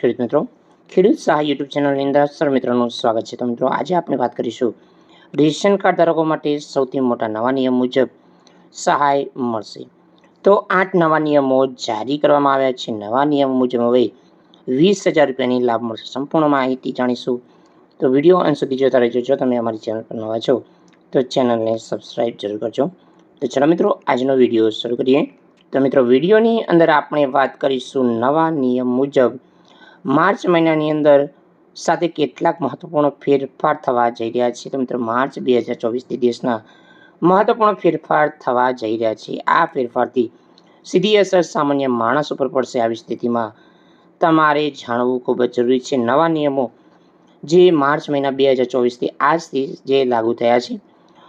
ખેડૂત મિત્રો. ખેડૂત સહાય યુટ્યુબ ચેનલની અંદર સર મિત્રોનું સ્વાગત છે. તો મિત્રો, આજે આપણે વાત કરીશું રેશન કાર્ડ ધારકો માટે સૌથી મોટા નવા નિયમ મુજબ સહાય મળશે. તો આઠ નવા નિયમો જારી કરવામાં આવ્યા છે. નવા નિયમ મુજબ હવે વીસ હજાર રૂપિયાની લાભ મળશે. સંપૂર્ણ માહિતી જાણીશું. તો વીડિયો અંત સુધી જોતા રહેજો. જો તમે અમારી ચેનલ પર નવા છો, તો ચેનલને સબસ્ક્રાઈબ જરૂર કરજો. તો ચાલો મિત્રો, આજનો વીડિયો શરૂ કરીએ. તો મિત્રો, વિડીયોની અંદર આપણે વાત કરીશું નવા નિયમ મુજબ માર્ચ મહિનાની અંદર સાથે કેટલાક મહત્વપૂર્ણ ફેરફાર થવા જઈ રહ્યા છે. તો મિત્રો, માર્ચ બે હજાર ચોવીસથી દેશના મહત્વપૂર્ણ ફેરફાર થવા જઈ રહ્યા છે. આ ફેરફારથી સીધી અસર સામાન્ય માણસ ઉપર પડશે. આવી સ્થિતિમાં તમારે જાણવું ખૂબ જ જરૂરી છે. નવા નિયમો જે માર્ચ મહિના બે હજાર ચોવીસથી આજથી જે લાગુ થયા છે.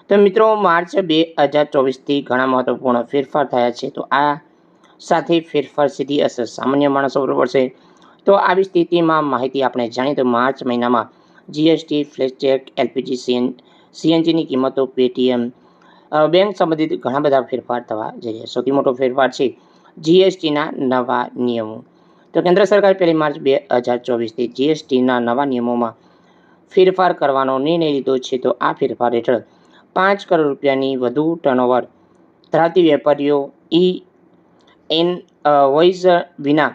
તો મિત્રો, માર્ચ બે હજાર ચોવીસથી ઘણા મહત્વપૂર્ણ ફેરફાર થયા છે. તો આ સાથે ફેરફાર સીધી અસર સામાન્ય માણસો પર પડશે. તો આવી સ્થિતિમાં માહિતી આપણે જાણીએ તો માર્ચ મહિનામાં જીએસટી ફ્લેશચેક એલપીજી સીએન સીએનજીની કિંમતો પેટીએમ બેંક સંબંધિત ઘણા બધા ફેરફાર થવા જઈ રહ્યા સૌથી મોટો ફેરફાર છે જીએસટીના નવા નિયમો. તો કેન્દ્ર સરકાર પહેલી માર્ચ બે હજાર ચોવીસથી જીએસટીના નવા નિયમોમાં ફેરફાર કરવાનો નિર્ણય લીધો છે. તો આ ફેરફાર હેઠળ પાંચ કરોડ રૂપિયાની વધુ ટર્નઓવર ધરાવતી વેપારીઓ ઈ એન વોઇસ વિના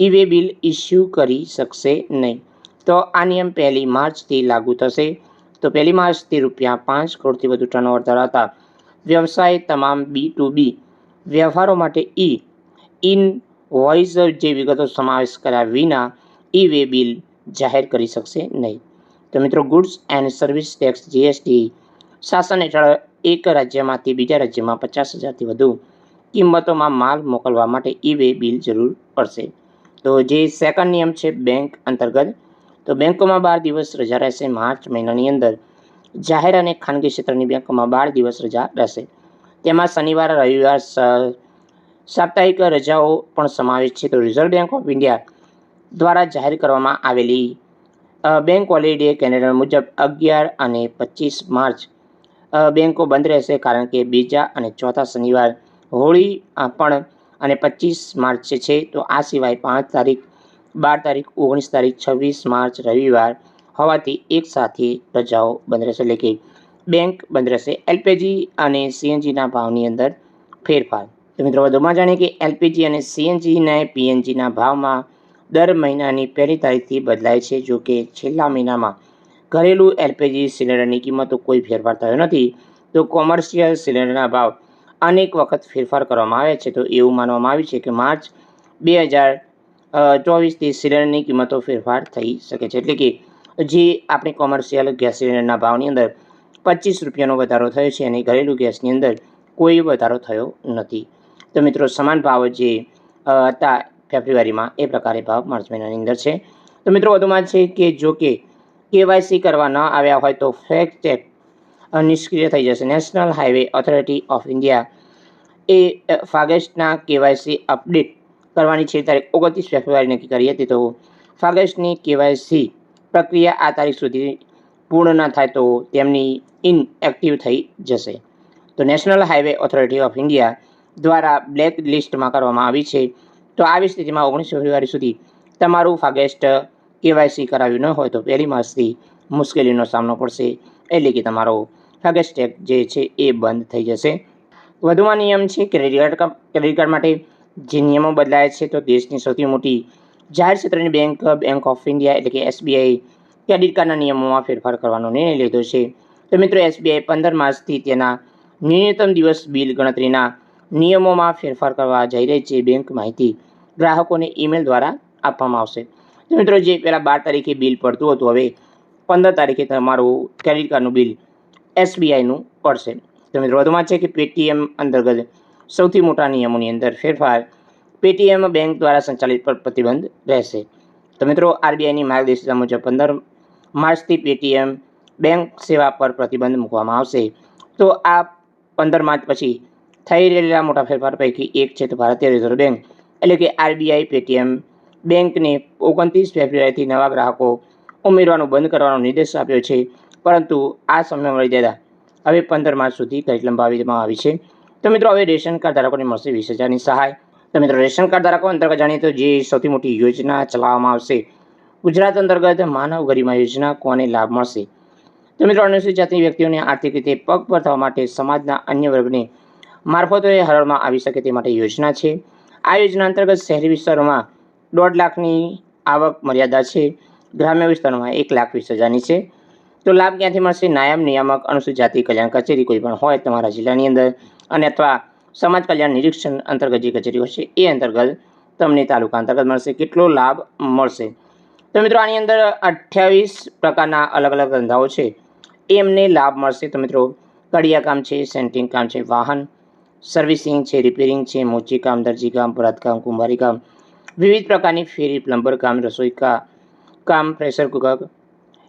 ઈ વે બિલ ઇસ્યુ કરી શકશે નહીં. તો આ નિયમ પહેલી માર્ચથી લાગુ થશે. તો પહેલી માર્ચથી રૂપિયા પાંચ કરોડથી વધુ ટર્નઓવર ધરાવતા વ્યવસાય તમામ બી ટુ બી વ્યવહારો માટે ઈ ઇન વોઇસ જે વિગતો સમાવેશ કર્યા વિના ઈ વે બિલ જાહેર કરી શકશે નહીં. તો મિત્રો goods and service tax GST શાસન હેઠળ એક રાજ્યમાંથી બીજા રાજ્યમાં પચાસ હજારથી વધુ કિંમતોમાં માલ મોકલવા માટે ઈ વે બિલ જરૂર પડશે. તો જે સેકન્ડ નિયમ છે બેંક અંતર્ગત, તો બેંકોમાં બાર દિવસ રજા રહેશે, માર્ચ મહિનાની અંદર. જાહેર અને ખાનગી ક્ષેત્રની બેંકોમાં બાર દિવસ રજા રહેશે. તેમાં શનિવાર, રવિવાર સાપ્તાહિક રજાઓ પણ સમાવેશ છે. તો રિઝર્વ બેંક ઓફ ઇન્ડિયા દ્વારા જાહેર કરવામાં આવેલી બેંક હોલિડે કેલેન્ડર મુજબ અગિયાર અને પચીસ માર્ચ બેંકો બંધ રહેશે. કારણ કે બીજા અને ચોથા શનિવાર હોળી પણ અને પચીસ માર્ચ છે, તો આ સિવાય પાંચ તારીખ, બાર તારીખ, ઓગણીસ તારીખ, છવ્વીસ માર્ચ, રવિવાર હોવાથી એક સાથે રજાઓ બંધ રહેશે. એટલે કે બેંક બંધ રહેશે. એલપીજી અને સીએનજીના ભાવની અંદર ફેરફાર. તો મિત્રો વધુમાં જાણીએ કે એલપીજી અને સીએનજીને પીએનજીના ભાવમાં દર મહિનાની પહેલી તારીખથી બદલાય છે. જો કે છેલ્લા મહિનામાં ઘરેલું એલપીજી સિલિન્ડરની કિંમતો કોઈ ફેરફાર થયો નથી. તો કોમર્શિયલ સિલિન્ડરના ભાવ અનેક વખત ફેરફાર કરવામાં આવે છે. તો એવું માનવામાં આવ્યું છે કે માર્ચ બે હજાર ચોવીસથી સિલિન્ડરની કિંમતો ફેરફાર થઈ શકે છે. એટલે કે જે આપણી કોમર્શિયલ ગેસ સિલિન્ડરના ભાવની અંદર પચીસ રૂપિયાનો વધારો થયો છે અને ઘરેલું ગેસની અંદર કોઈ વધારો થયો નથી. તો મિત્રો, સમાન ભાવ જે હતા ફેબ્રુઆરીમાં, એ પ્રકારે ભાવ માર્ચ મહિનાની અંદર છે. તો મિત્રો, વધુમાં છે કે જો કે કેવાયસી કરવા ન આવ્યા હોય તો ફેક ચેક નિષ્ક્રિય થઈ જશે. National Highway Authority of India એ ફાગેસ્ટના કેવાયસી અપડેટ કરવાની છે તારીખ ઓગણત્રીસ ફેબ્રુઆરી નક્કી કરી હતી તો ફાગેસ્ટની કેવાયસી પ્રક્રિયા આ તારીખ સુધી પૂર્ણ ન થાય તો તેમની ઇનએક્ટિવ થઈ જશે. તો National Highway Authority of India દ્વારા બ્લેક લિસ્ટમાં કરવામાં આવી છે. તો આવી સ્થિતિમાં ઓગણીસ ફેબ્રુઆરી સુધી તમારું ફાગેસ્ટ કેવાયસી કરાવ્યું ન હોય તો પહેલી માસથી મુશ્કેલીનો સામનો પડશે. એટલે કે તમારો ફાગેસ્ટ ટેગ જે છે એ બંધ થઈ જશે. વધુમાં નિયમ છે ક્રેડિટ કાર્ડ ક્રેડિટ કાર્ડ માટે જે નિયમો બદલાયા છે તો દેશની સૌથી મોટી જાહેર ક્ષેત્રની બેંક બેંક ઓફ ઇન્ડિયા એટલે કે એસબીઆઈ ક્રેડિટ કાર્ડના નિયમોમાં ફેરફાર કરવાનો નિર્ણય લીધો છે. તો મિત્રો એસબીઆઈ પંદર માર્ચથી તેના ન્યૂનતમ દિવસ બિલ ગણતરીના નિયમોમાં ફેરફાર કરવા જઈ રહી છે. બેંક માહિતી ગ્રાહકોને ઈમેલ દ્વારા આપવામાં આવશે. તો મિત્રો, જે પહેલાં બાર તારીખે બિલ પડતું હતું, હવે પંદર તારીખે તમારું ક્રેડિટ કાર્ડનું બિલ એસબીઆઈનું પડશે. તો મિત્રો, વધુમાં છે કે પેટીએમ અંતર્ગત સૌથી મોટા નિયમોની અંદર ફેરફાર પેટીએમ બેંક દ્વારા સંચાલિત પર પ્રતિબંધ રહેશે. તો મિત્રો આરબીઆઈની માર્ગદર્શિકા મુજબ પંદર માર્ચથી પેટીએમ બેંક સેવા પર પ્રતિબંધ મૂકવામાં આવશે. તો આ પંદર માર્ચ પછી થઈ રહેલા મોટા ફેરફાર પૈકી એક છે તો ભારતીય રિઝર્વ બેંક. એટલે કે આરબીઆઈ પેટીએમ બેંકને ઓગણત્રીસ ફેબ્રુઆરીથી નવા ગ્રાહકો ઉમેરવાનું બંધ કરવાનો નિર્દેશ આપ્યો છે. પરંતુ આ સમય મર્યાદા હવે પંદર માર્ચ સુધી કરી લંબાવી દેવામાં આવી છે. તો મિત્રો, હવે રેશન કાર્ડ ધારકોને મળશે વીસ હજારની સહાય. તો મિત્રો, રેશન કાર્ડ ધારકો અંતર્ગત જાણીએ તો જે સૌથી મોટી યોજના ચલાવવામાં આવશે. ગુજરાત અંતર્ગત માનવ ગરિમા યોજના કોને લાભ મળશે? તો મિત્રો, અનુસૂચિત જાતિ વ્યક્તિઓને આર્થિક રીતે પગભર થવા માટે સમાજના અન્ય વર્ગને મારફતોએ હરળમાં આવી શકે તે માટે યોજના છે. આ યોજના અંતર્ગત શહેરી વિસ્તારોમાં દોઢ લાખની આવક મર્યાદા છે. ગ્રામ્ય વિસ્તારોમાં એક લાખ વીસ હજારની છે. તો લાભ ક્યાંથી મળશે? નાયબ નિયામક અનુસૂચિત જાતિ કલ્યાણ કચેરી કોઈ પણ હોય તમારા જિલ્લાની અંદર અને અથવા સમાજ કલ્યાણ નિરીક્ષણ અંતર્ગત જે કચેરી હશે એ અંતર્ગત તમને તાલુકા અંતર્ગત મળશે. કેટલો લાભ મળશે? તો મિત્રો આની અંદર અઠ્યાવીસ પ્રકારના અલગ અલગ ધંધાઓ છે. એમને લાભ મળશે. તો મિત્રો કડિયા કામ છે, સેન્ટિંગ કામ છે, વાહન સર્વિસિંગ છે, રિપેરિંગ છે, મોચી કામ, દરજી કામ ભરતકામ કુંભારી કામ. વિવિધ પ્રકારની ફેરી, પ્લમ્બર કામ, રસોઈ કા કામ, પ્રેશર કુકર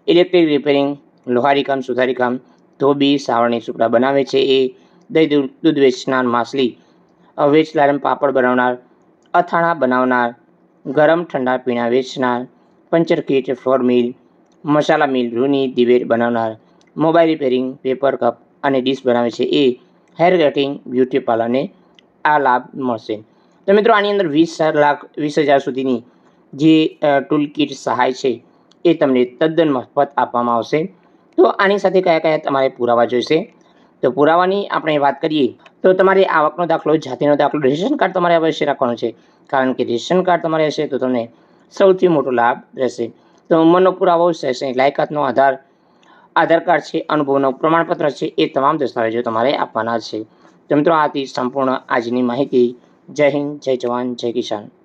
ઇલેક્ટ્રિક રિપેરિંગ લોહારી કામ સુધારી કામ, ધોબી, સાવરણી સુપડા બનાવે છે એ દહીં, દૂધ વેચનાર માછલી વેચલારમ પાપડ બનાવનાર, અથાણા બનાવનાર, ગરમ ઠંડા પીણા વેચનાર, પંચર કીટ, ફ્લોર મિલ, મસાલા મિલ, રૂની, દિવેટ બનાવનાર, મોબાઈલ રિપેરિંગ પેપર કપ અને ડીશ બનાવે છે એ હેર કટિંગ બ્યુટી પાર્લરને આ લાભ મળશે. તો મિત્રો આની અંદર વીસ લાખ, વીસ હજાર સુધીની જે ટૂલ કિટ સહાય છે એ તમને તદ્દન મફત આપવામાં આવશે. તો આની સાથે કયા કયા તમારે પુરાવા જોઈશે? તો પુરાવાની આપણે વાત કરીએ, તો તમારે આવકનો દાખલો, જાતિનો દાખલો, રેશન કાર્ડ તમારે અવશ્ય રાખવાનું છે. કારણ કે રેશન કાર્ડ તમારે હશે તો તમને સૌથી મોટો લાભ રહેશે. તો ઉંમરનો પુરાવો રહેશે લાયકાતનો આધાર આધાર કાર્ડ છે, અનુભવનો પ્રમાણપત્ર છે, એ તમામ દસ્તાવેજો તમારે આપવાના છે. તો મિત્રો, આથી સંપૂર્ણ આજની માહિતી. જય હિન્દ, જય જવાન, જય કિસાન.